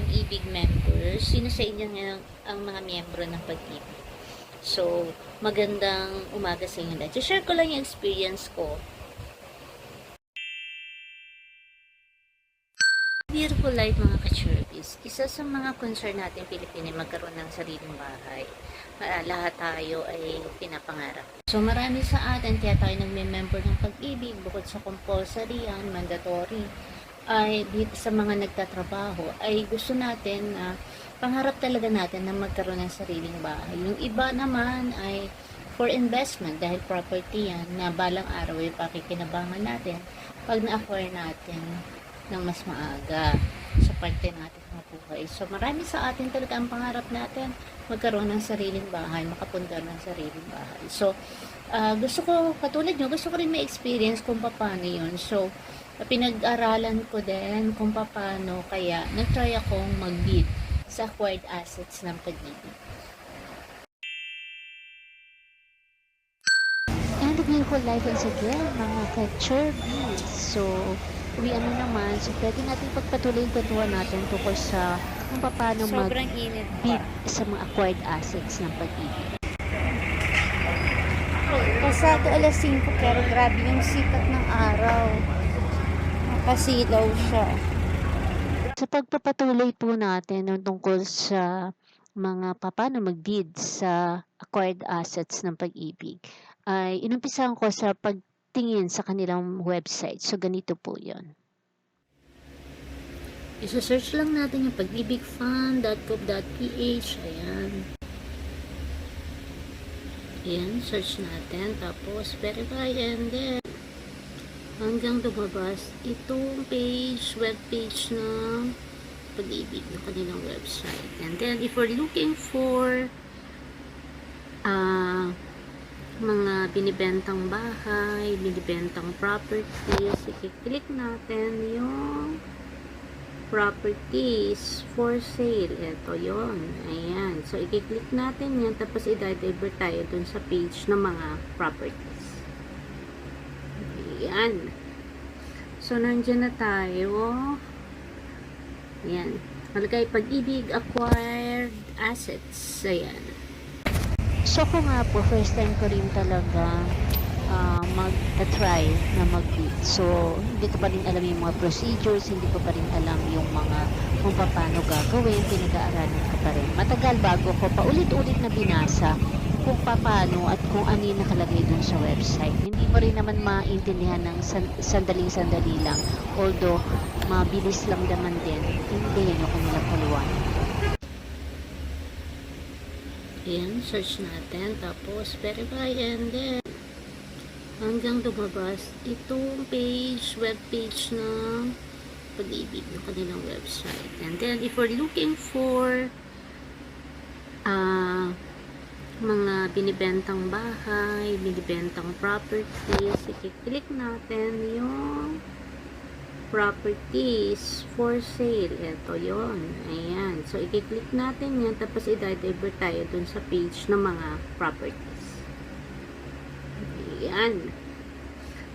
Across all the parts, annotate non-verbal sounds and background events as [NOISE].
pag-ibig members, sino sa inyo nga ang mga miyembro ng pag-ibig? So, magandang umaga sa inyo lahat. share ko lang yung experience ko. Beautiful life mga ka-Churbis. Isa sa mga concern natin Pilipino magkaroon ng sariling bahay. Ah, lahat tayo ay pinapangarap. So marami sa atin kaya tayo nagme-member ng pag-ibig bukod sa compulsory yan, mandatory ay dito sa mga nagtatrabaho ay gusto natin na pangarap talaga natin na magkaroon ng sariling bahay. Yung iba naman ay for investment dahil property yan na balang araw ay pakikinabangan natin pag na-acquire natin ng mas maaga sa parte natin ng buhay. So marami sa atin talaga ang pangarap natin magkaroon ng sariling bahay, makapundar ng sariling bahay. So ah, gusto ko, katulad nyo, gusto ko rin may experience kung paano yun. So pinag-aralan ko din kung paano kaya nag-try akong mag-bid sa acquired assets ng pag-ibig. And beautiful life once again, mga ka-Churbis. So, uwi ano naman, so pwede natin pagpatuloy yung kwentuhan natin tungkol sa kung paano mag Sobrang init bid pa. sa mga acquired assets ng pag-ibig. Pasado alas 5 pero grabe yung sikat ng araw. Nakasilaw siya. Sa pagpapatuloy po natin ng tungkol sa mga paano mag-bid sa acquired assets ng pag-ibig, ay inumpisahan ko sa pagtingin sa kanilang website. So, ganito po yon. Isa-search lang natin yung pag-ibigfund.gov.ph. Ayan. Ayan, search natin. Tapos, verify and then hanggang lumabas itong page, web page ng pag-ibig ng kanilang website. And then, if we're looking for ah mga binibentang bahay, binibentang properties, i-click natin yung properties for sale. Ito yon Ayan. So, i-click natin yan. Tapos, i-divert tayo dun sa page ng mga properties. Ayan. So, nandyan na tayo. Ayan. Malagay pag-ibig, acquired assets. Ayan. So ko nga po, first time ko rin talaga ah, mag-try na mag-bid. So, hindi ko pa rin alam yung mga procedures, hindi ko pa rin alam yung mga kung paano gagawin, pinag-aaralan ko pa rin. Matagal bago ko paulit-ulit na binasa kung paano at kung ano yung nakalagay dun sa website. Hindi mo rin naman maintindihan ng san- sandaling-sandali lang. Although, mabilis lang naman din, hindi yun yung kanilang paliwanag. Ayan, search natin. Tapos, verify and then hanggang lumabas itong page, web page ng pag-ibig ng kanilang website. And then, if we're looking for ah mga binibentang bahay, binibentang properties, i-click natin yung properties for sale. Ito yon Ayan. So, i-click natin yan. Tapos, i-divert tayo dun sa page ng mga properties. Ayan.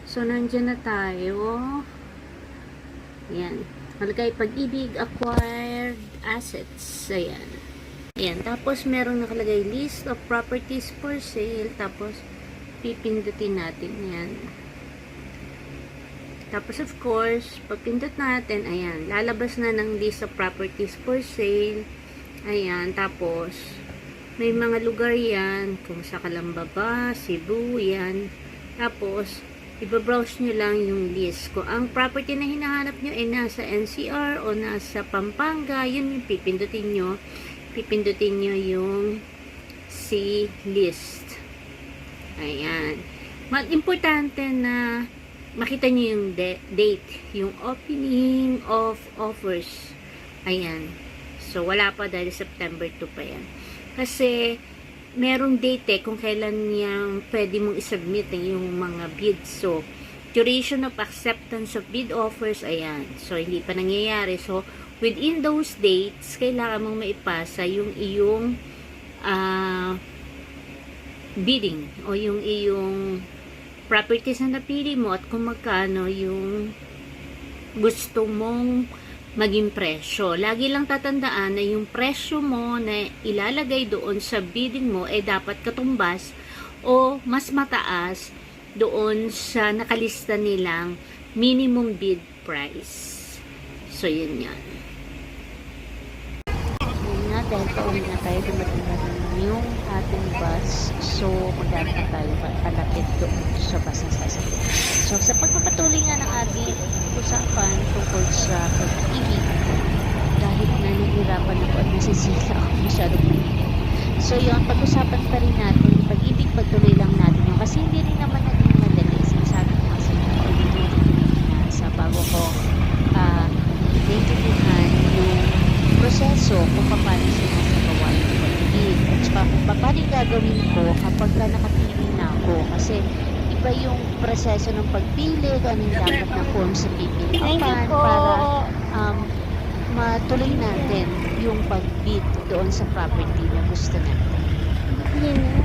So, nandyan na tayo. Ayan. Malagay pag-ibig, acquired assets. Ayan. Ayan. Tapos, merong nakalagay list of properties for sale. Tapos, pipindutin natin yan. Tapos, of course, pag pindot natin, ayan, lalabas na ng list of properties for sale. Ayan, tapos, may mga lugar yan, kung sa Calamba ba, Cebu, yan. Tapos, ibabrowse nyo lang yung list. Kung ang property na hinahanap nyo ay nasa NCR o nasa Pampanga, yun yung pipindutin nyo. Pipindutin nyo yung C list. Ayan. Mag importante na makita niyo yung date, yung opening of offers. Ayan. So, wala pa dahil September 2 pa yan. Kasi, merong date eh, kung kailan niyang pwede mong isubmit eh, yung mga bids. So, duration of acceptance of bid offers, ayan. So, hindi pa nangyayari. So, within those dates, kailangan mong maipasa yung iyong ah bidding o yung iyong properties na napili mo at kung magkano yung gusto mong maging presyo. Lagi lang tatandaan na yung presyo mo na ilalagay doon sa bidding mo ay dapat katumbas o mas mataas doon sa nakalista nilang minimum bid price. So, yun yan. Dahil pauwi na tayo, dumating na rin yung ating bus. So, maghanap na tayo pa- palapit doon sa bus na sasakyan. So, sa pagpapatuloy nga ng ating usapan tungkol sa pag-ibig, kahit na nahihirapan ako at nasisila ako masyadong mainit. So, yun, pag-usapan pa rin natin, pag-ibig, pagtuloy lang natin yun. Kasi hindi rin naman naging madali. Sinasabi ko kasi na ulit-ulit na sa bago ko ah naintindihan yung proseso kung paano sinasagawa yung pag-ibig at saka kung paano yung gagawin ko kapag ka nakapili na ako? Kasi iba yung proseso ng pagpili kung anong dapat na forms na pipilian para um, matuloy natin yung pag-bid doon sa property na gusto natin. Salamat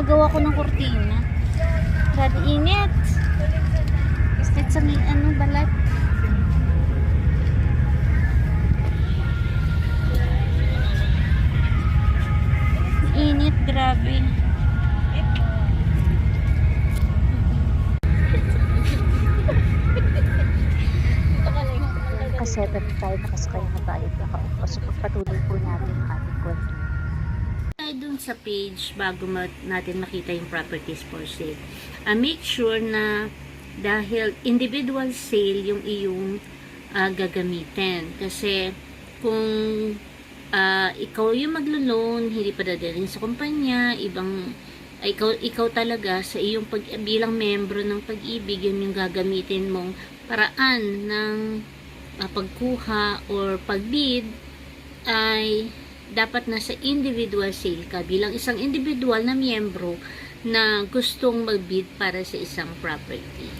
Nangaagaw ako ng kurtina. Grabe init. Istit sa may ano balat. Init, grabe. Kasi tayo nakasakay na tayo. So pagpatuloy po natin ang ating kwento. Sa page bago natin makita yung properties for sale. Ah, make sure na dahil individual sale yung iyong ah, gagamitin. Kasi kung ah, ikaw yung maglo-loan, hindi pa dadaling sa kumpanya, ibang ay, ikaw, ikaw talaga sa iyong pag, bilang membro ng pag-ibig, yun yung gagamitin mong paraan ng ah, pagkuha or pagbid ay dapat nasa individual sale ka bilang isang individual na miyembro na gustong magbid para sa isang property.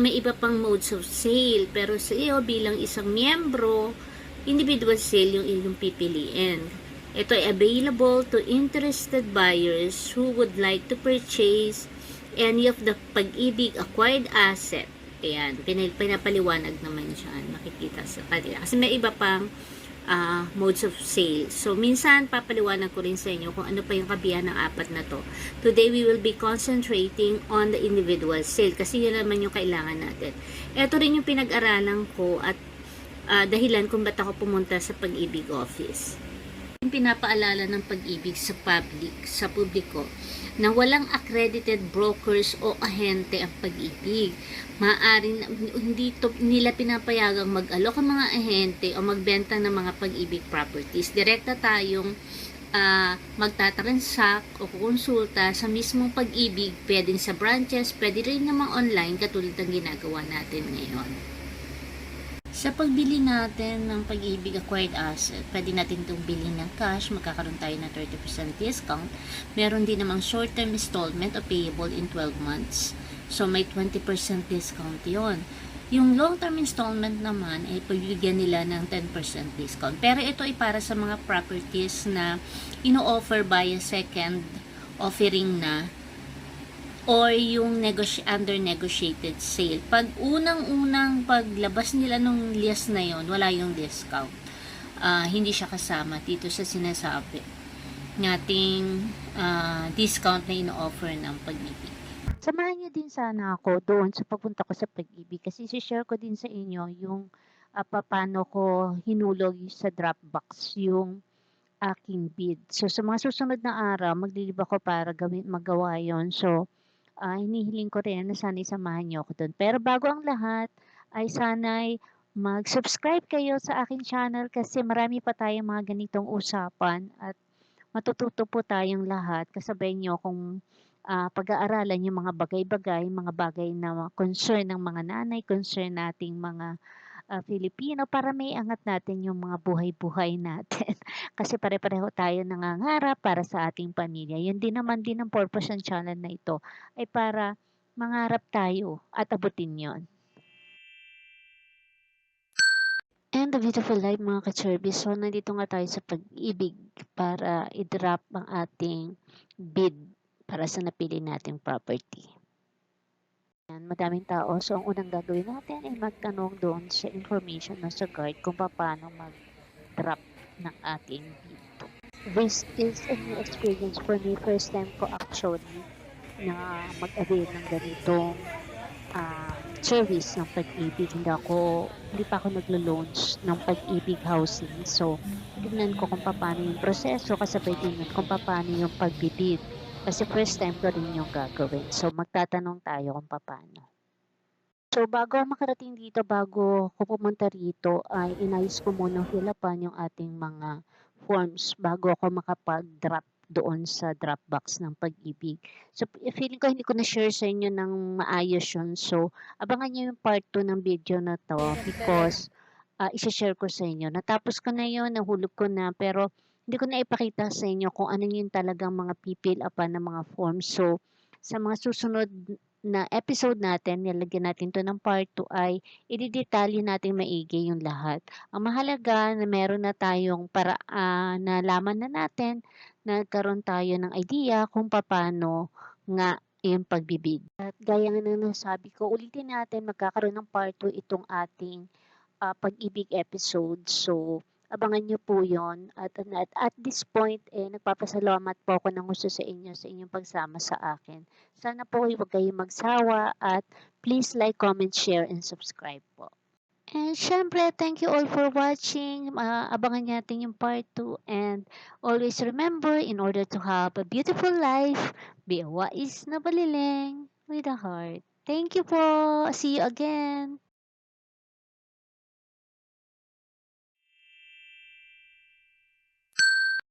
May iba pang modes of sale pero sa iyo bilang isang miyembro, individual sale yung iyong pipiliin. Ito ay available to interested buyers who would like to purchase any of the pag-ibig acquired asset. Ayan, pinapaliwanag naman dyan, makikita sa kanila. Kasi may iba pang ah, modes of sale. So, minsan, papaliwanag ko rin sa inyo kung ano pa yung kabihan ng apat na to. Today, we will be concentrating on the individual sale kasi yun naman yung kailangan natin. Ito rin yung pinag-aralan ko at ah, dahilan kung ba't ako pumunta sa pag-ibig office. Yung pinapaalala ng pag-ibig sa public, sa publiko, na walang accredited brokers o ahente ang pag-ibig. Maaring hindi to, nila pinapayagang mag-alok ang mga ahente o magbenta ng mga pag-ibig properties. Direkta tayong ah, magtatransact o kukonsulta sa mismong pag-ibig, pwedeng sa branches, pwede rin namang online katulad ng ginagawa natin ngayon. Sa pagbili natin ng pag-ibig acquired asset, pwede natin itong bilhin ng cash, magkakaroon tayo ng 30% discount. Meron din namang short-term installment o payable in 12 months. So, may 20% discount yon. Yung long-term installment naman, ay pagbibigyan nila ng 10% discount. Pero ito ay para sa mga properties na ino-offer by a second offering na or yung negoti- under negotiated sale. Pag unang-unang paglabas nila nung list na yon, wala yung discount. Ah, hindi siya kasama dito sa sinasabi nating ah, discount na ino-offer ng pag-ibig. Samahan niyo din sana ako doon sa pagpunta ko sa pag-ibig kasi share ko din sa inyo yung uh, paano ko hinulog sa Dropbox yung aking bid. So sa mga susunod na araw, maglilib ako para gawin, magawa yon So, ah, hinihiling ko rin na sana samahan niyo ako doon. Pero bago ang lahat, ay sana'y mag-subscribe kayo sa aking channel kasi marami pa tayong mga ganitong usapan at matututo po tayong lahat. Kasabay niyo kung ah, pag-aaralan yung mga bagay-bagay, mga bagay na concern ng mga nanay, concern nating mga ah, Filipino para may angat natin yung mga buhay-buhay natin. [LAUGHS] Kasi pare-pareho tayo nangangarap para sa ating pamilya. Yun din naman din ang purpose ng channel na ito ay para mangarap tayo at abutin yon. And the beautiful life mga ka-Cherby. So, nandito nga tayo sa pag-ibig para i-drop ang ating bid para sa napili nating property. Yan, madaming tao. So, ang unang gagawin natin ay magtanong doon sa information na sa guide kung paano mag-drop ng ating bid. This is a new experience for me. First time ko actually na mag-avail ng ganitong ah, service ng pag-ibig. Hindi ako, hindi pa ako naglo-launch ng pag-ibig housing. So, tignan ko kung paano yung proseso kasabay din kung paano yung pagbibid. Kasi first time ko rin yung gagawin. So, magtatanong tayo kung paano. So, bago makarating dito, bago ko pumunta rito, ay inayos ko muna hilapan yung ating mga forms bago ako makapag-drop doon sa Dropbox ng pag-ibig. So, feeling ko hindi ko na-share sa inyo ng maayos yun. So, abangan nyo yung part 2 ng video na to because uh, isi-share ko sa inyo. Natapos ko na yun, nahulog ko na, pero hindi ko na ipakita sa inyo kung ano yung talagang mga pipil upan ng mga forms. So, sa mga susunod na episode natin, nilagyan natin to ng part 2 ay ididetalye natin maigi yung lahat. Ang mahalaga na meron na tayong para ah, nalaman na natin nagkaroon tayo ng idea kung paano nga yung pagbibid. At gaya nga ng nasabi ko, ulitin natin magkakaroon ng part 2 itong ating ah, pag-ibig episode. So, abangan nyo po yon at, at at this point eh nagpapasalamat po ako ng gusto sa inyo sa inyong pagsama sa akin. Sana po huwag kayong magsawa at please like, comment, share, and subscribe po. And syempre, thank you all for watching. Ah, abangan natin yung part 2 and always remember in order to have a beautiful life, be a wise na baliling with a heart. Thank you po. See you again.